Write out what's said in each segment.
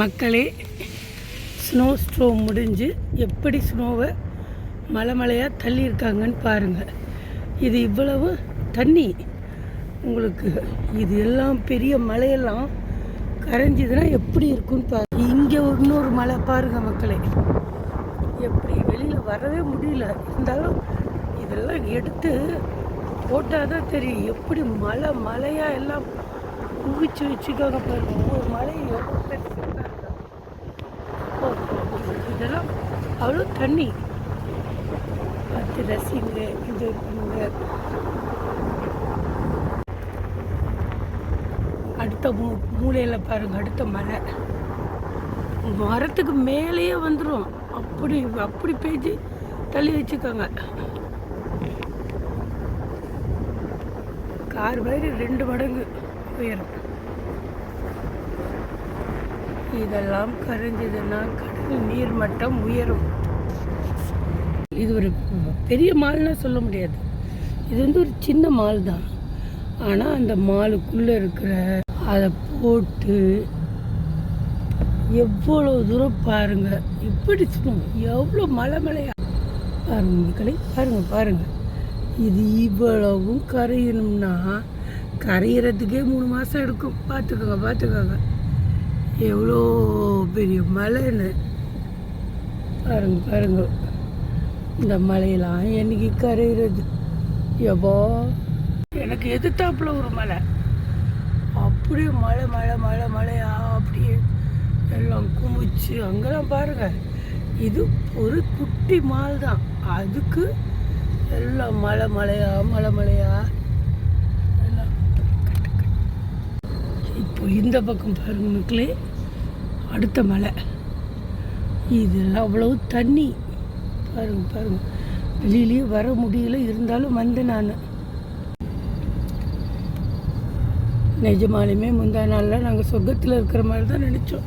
மக்களே snow storm முடிஞ்சு எப்படி ஸ்னோவை மலை மலையாக தள்ளியிருக்காங்கன்னு பாருங்கள் இது இவ்வளவு தண்ணி. உங்களுக்கு இது எல்லாம் பெரிய மலையெல்லாம் கரைஞ்சிதுன்னா எப்படி இருக்குன்னு பாரு இங்கே இன்னொரு மலை பாருங்கள் மக்களே. எப்படி வெளியில் வரவே முடியல. இருந்தாலும் இதெல்லாம் எடுத்து போட்டால் தான் தெரியும். எப்படி மலை மலையாக எல்லாம் குவிச்சு வச்சுக்காக பாருங்கள் ஒவ்வொரு மலையும் எவ்வளோ பெருசு. இதெல்லாம் அவ்வளோ தண்ணி. பார்த்து ரசிங்க என்ஜாய் பண்ணுங்க அடுத்த மூ மூலையில் பாருங்க அடுத்த மலை. மரத்துக்கு மேலேயே வந்துடும் அப்படி அப்படி பேஜி தள்ளி வச்சுக்கோங்க. கார் மாதிரி ரெண்டு மடங்கு உயரம். இதெல்லாம் கரைஞ்சதுன்னா கடல் நீர் மட்டம் உயரும். இது ஒரு பெரிய மால்னா சொல்ல முடியாது. இது வந்து ஒரு சின்ன மால் தான். ஆனால் அந்த மாலுக்குள்ளே இருக்கிற அதை போட்டு எவ்வளோ தூரம் பாருங்க. இப்படி சும்மா எவ்வளோ மலை மலையா? பாருங்க மக்களே பாருங்கள் இது இவ்வளவும் கரையணும்னா கரையிறதுக்கே மூணு மாதம் எடுக்கும். பார்த்துக்கோங்க பார்த்துக்கோங்க. எவ்வளோ பெரிய மலைன்னு பாருங்க பாருங்க. இந்த மலையெல்லாம் என்னைக்கு கரையிறது? எவ்வளோ எனக்கு எதிர்த்தாப்புல ஒரு மலை. அப்படியே மழை மழை மழை மழையா அப்படியே எல்லாம் குமிச்சு அங்கெல்லாம் பாருங்க. இது ஒரு குட்டி மால் தான் அதுக்கு எல்லாம் மழை மழையா மழை மழையா எல்லாம் கட்டு, கட்டு. இப்போ இந்த பக்கம் பாருங்க மக்களே அடுத்த மலை. இது அவ்வளவு தண்ணி. பாருங்க பாருங்க. வெளியிலேயே வர முடியல இருந்தாலும் வந்தேன் நான். நிஜமாலுமே முந்தா நாளில் நாங்கள் சொர்க்கத்தில் இருக்கிற மாதிரி தான் நினச்சோம்.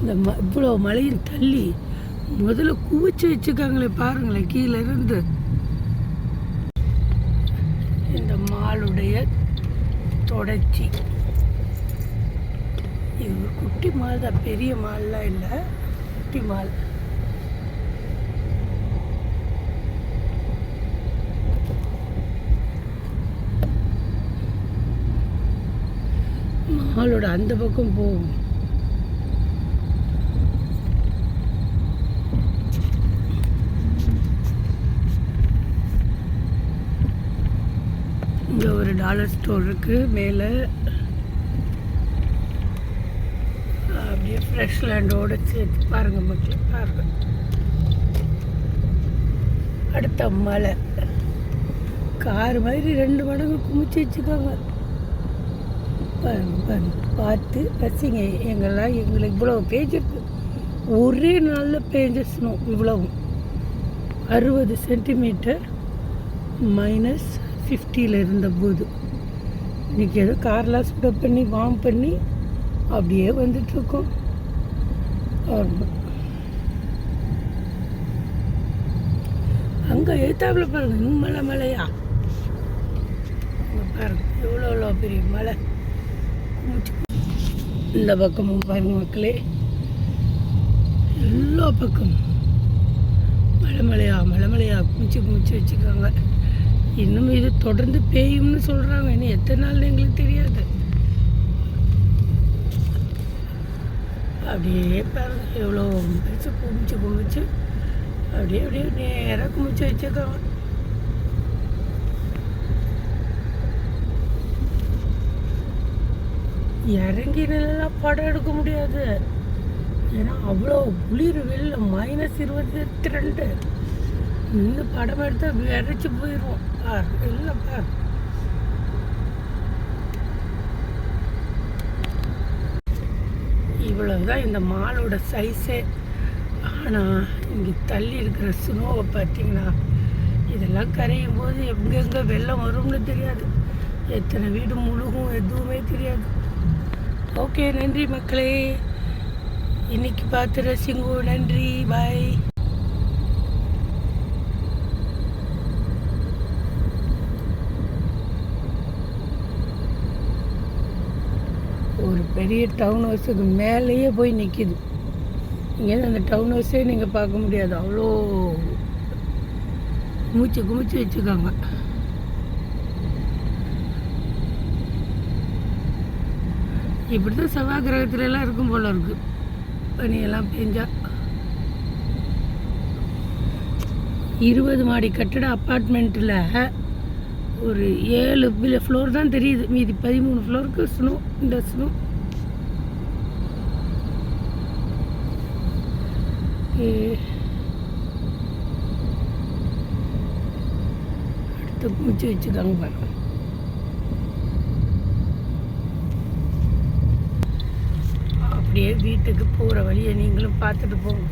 இந்த ம இவ்வளோ மலையின் தள்ளி முதல்ல குவிச்சு வச்சுக்காங்களே பாருங்களேன் கீழே இருந்து. இந்த மாலுடைய தொடர்ச்சி. இது ஒரு குட்டி மால் தான் பெரிய மால்லாம் இல்லை. குட்டி மால். மாலோட அந்த பக்கம் போகும் இங்கே ஒரு டாலர் ஸ்டோர் இருக்குது மேலே அப்படியே ஃப்ரெஷ் லேண்டோட சேர்த்து பாருங்கள் மக்கள் பாருங்கள் அடுத்த மலை. கார் மாதிரி ரெண்டு மடங்கு குமிச்சு வச்சுக்கோங்க. பார்த்து ரசிங்க எங்கெல்லாம் எங்களுக்கு இவ்வளோ பேஜ் ஒரே நாளில் பேஞ்ச ஸ்னோ இவ்வளவும் அறுபது சென்டிமீட்டர் மைனஸ் ஃபிஃப்டியில் இருந்தபோது. இன்றைக்கி ஏதோ கார்லாம் சுட பண்ணி வார்ம் பண்ணி அப்படியே வந்துட்டுருக்கோம் அங்கே எழுத்தாப்புல பாருங்க இன்னும் மலை மலையா அங்க பாருங்க எவ்வளோ எவ்வளோ பெரிய மலை இந்த பக்கமும் பாருங்க மக்களே. எல்லா பக்கமும் மலை மலையா மலை மலையா குமிச்சு குமிச்சு வச்சுருக்காங்க. இன்னும் இது தொடர்ந்து பேயும்னு சொல்கிறாங்க இன்னும் எத்தனை நாள் எங்களுக்கு தெரியாது. அப்படியே பிறந்து எவ்வளோ பெருசு குமிச்சு குமிச்சு அப்படியே அப்படியே நேராக குமிச்சு வச்சுருக்காங்க. இறங்கி நிலாம் படம் எடுக்க முடியாது. ஏன்னா அவ்வளோ குளிர் வெளில மைனஸ் இருபத்தி ரெண்டு. நின்று படம் எடுத்தால் விரைச்சி போயிடுவோம். பார் இல்லை பார். இவ்வளவுதான் இந்த மாலோட சைஸே ஆனால் இங்கே தள்ளி இருக்கிற ஸ்னோவை பார்த்தீங்கன்னா இதெல்லாம் கரையும் போது எங்கெங்கே வெள்ளம் வரும்னு தெரியாது. எத்தனை வீடு முழுகும் எதுவுமே தெரியாது. ஓகே நன்றி மக்களே. இன்னைக்கு பார்த்து ரசிங்கோ நன்றி. பாய் ஒரு பெரிய டவுன் ஹவுஸுக்கு மேலேயே போய் நிற்கிது இங்கேருந்து அந்த டவுன் ஹவுஸே நீங்கள் பார்க்க முடியாது. அவ்வளோ மூச்சு குமிச்சு வச்சுருக்காங்க. இப்படி தான் செவ்வாய் கிரகத்துலலாம் இருக்கும் போல இருக்குது பனியெல்லாம் பெஞ்சா. இருபது மாடி கட்டட அப்பார்ட்மெண்ட்டில் ஒரு ஏழு ஃப்ளோர் தான் தெரியுது. மீதி பதிமூணு ஃப்ளோருக்கு ஸ்னோ இந்த ஸ்னோ அடுத்து பூச்சி வச்சுதாங்க பாருங்க. அப்படியே வீட்டுக்கு போகிற வழியை நீங்களும் பார்த்துட்டு போங்க.